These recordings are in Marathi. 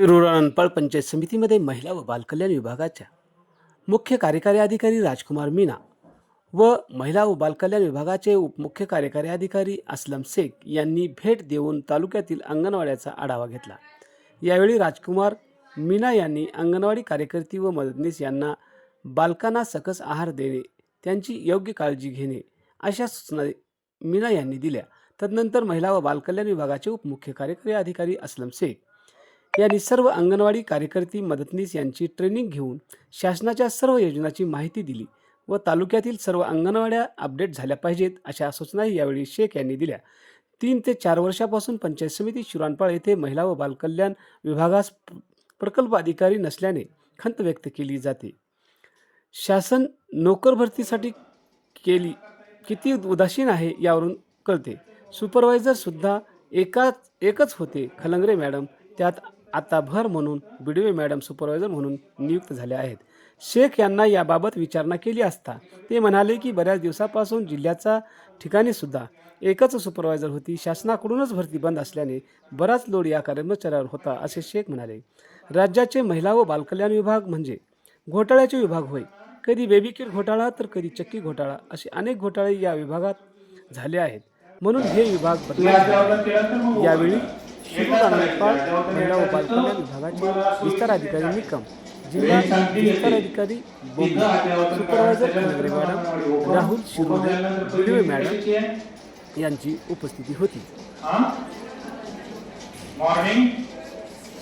रुरळ अनपाळ पंचायत समितीमध्ये महिला व बालकल्याण विभागाच्या मुख्य कार्यकारी अधिकारी राजकुमार मीना व महिला व बालकल्याण विभागाचे उपमुख्य कार्यकारी अधिकारी असलम शेख यांनी भेट देऊन तालुक्यातील अंगणवाड्याचा आढावा घेतला. यावेळी राजकुमार मीना यांनी अंगणवाडी कार्यकर्ती व मदतनीस यांना बालकांना सकस आहार देणे त्यांची योग्य काळजी घेणे अशा सूचना मीना यांनी दिल्या. तदनंतर महिला व बालकल्याण विभागाचे उपमुख्य कार्यकारी अधिकारी असलम शेख यांनी सर्व अंगणवाडी कार्यकर्ती मदतनीस यांची ट्रेनिंग घेऊन शासनाच्या सर्व योजनांची माहिती दिली व तालुक्यातील सर्व अंगणवाड्या अपडेट झाल्या पाहिजेत अशा सूचनाही यावेळी शेख यांनी दिल्या. तीन ते चार वर्षापासून पंचायत समिती शिराणपाळ येथे महिला व बालकल्याण विभागास प्रकल्प अधिकारी नसल्याने खंत व्यक्त केली जाते. शासन नोकर भरतीसाठी केली. किती उदासीन आहे यावरून कळते. सुपरवायझरसुद्धा एकाच एकच होते. खलंगरे मॅडम. त्यात आता भर म्हणून बिडवे मॅडम सुपरवायझर म्हणून नियुक्त झाल्या आहेत. शेख यांना याबाबत विचारणा केली असता ते म्हणाले की बऱ्याच दिवसापासून जिल्ह्याचा ठिकाणीसुद्धा एकच सुपरवायझर होती. शासनाकडूनच भरती बंद असल्याने बराच लोड या कर्मचाऱ्यावर होता असे शेख म्हणाले. राज्याचे महिला व बालकल्याण विभाग म्हणजे घोटाळ्याचे विभाग होय. कधी बेबी घोटाळा तर कधी चक्की घोटाळा असे अनेक घोटाळे या विभागात झाले आहेत. म्हणून हे विभाग बदलायचे. यावेळी शिरू महिला व बालकल्याण विभागाचे विस्तार अधिकारी निकम जिल्हा विस्तार अधिकारी Bobade supervisor Khandare madam Rahul Shirode madam यांची उपस्थिती होती. मॉर्निंग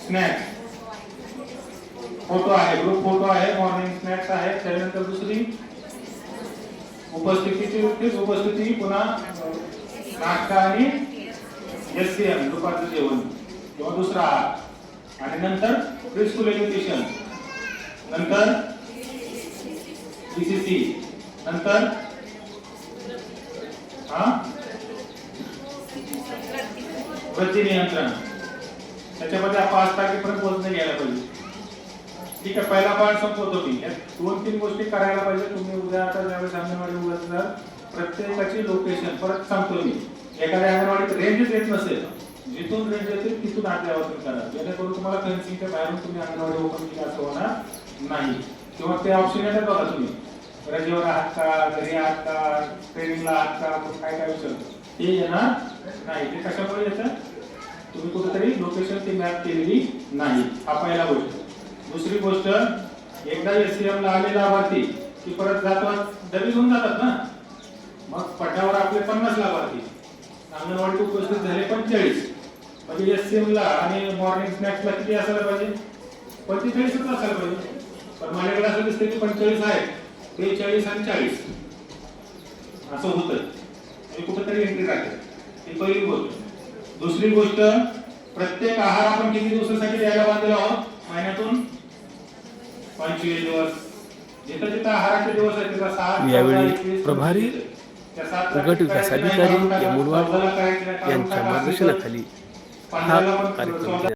स्नॅक्स फोटो आहे ग्रुप फोटो आहे मॉर्निंग स्नॅक्स आहे त्यानंतर दुसरी उपस्थितीची उपस्थिती पुन्हा नाश्ता आणि एस सी एम दुपारचं जेवण. किंवा दुसरा. आहार आणि नंतर प्री स्कूल एज्युकेशन नंतर बीसीसी नंतर हा? वृत्ती नियंत्रण. त्याच्यामध्ये पाच तारखेपर्यंत पोहोचणे घ्यायला पाहिजे. ठीक आहे पहिला पार्ट संपवतो मी. दोन तीन गोष्टी करायला पाहिजे. तुम्ही उद्या आता ज्यावेळेस अंगणवाडी उघडणार प्रत्येकाची लोकेशन परत सांगतो मी. एखाद्या अंगणवाडीत रेंजच येत नसेल जिथून रेंज येतील तिथून आपल्या तुम्ही करा. जेणेकरून तुम्हाला फेन्सिंगच्या बाहेरून तुम्ही अंगणवाडी ओपन केली असं होणार नाही. किंवा ते ऑप्शन येतात बघा तुम्ही. रजेवर आहात का घरी आहात का ट्रेनिंगला आहात का काय काय विचार ते येणार नाही. ते कशामुळे येतं? तुम्ही कुठेतरी लोकेशन ती मॅप केलेली नाही. हा पहिला गोष्ट. दुसरी गोष्ट एकदा एससीएम ला आले लाभार्थी की परत जातात डबी घेऊन जातात ना? मग पटावर आपले पन्नास लाभार्थी. अंगणवाडीत उपस्थित झाले पंचेचाळीस. म्हणजे एससीएम ला आणि मॉर्निंग स्नॅक्सला किती असायला पाहिजे? पंचेचाळीसच असायला पाहिजे. पण माझ्याकडे असं दिसतं की पंचेचाळीस आहे. बेचाळीस आणि चाळीस. असं होतं. मी कुठेतरी एंट्री राहते ही पहिली गोष्ट. दुसरी गोष्ट प्रत्येक आहार आपण किती दिवसासाठी द्यायला बांधलेलो आहोत? महिन्यातून पंचवीस दिवस जिथं जिथं आहाराचे दिवस आहेत तिथं सहा यावेळी प्रभारी गट विकास अधिकारी नाही, यांच्या. मार्गदर्शनाखाली हा कार्यक्रम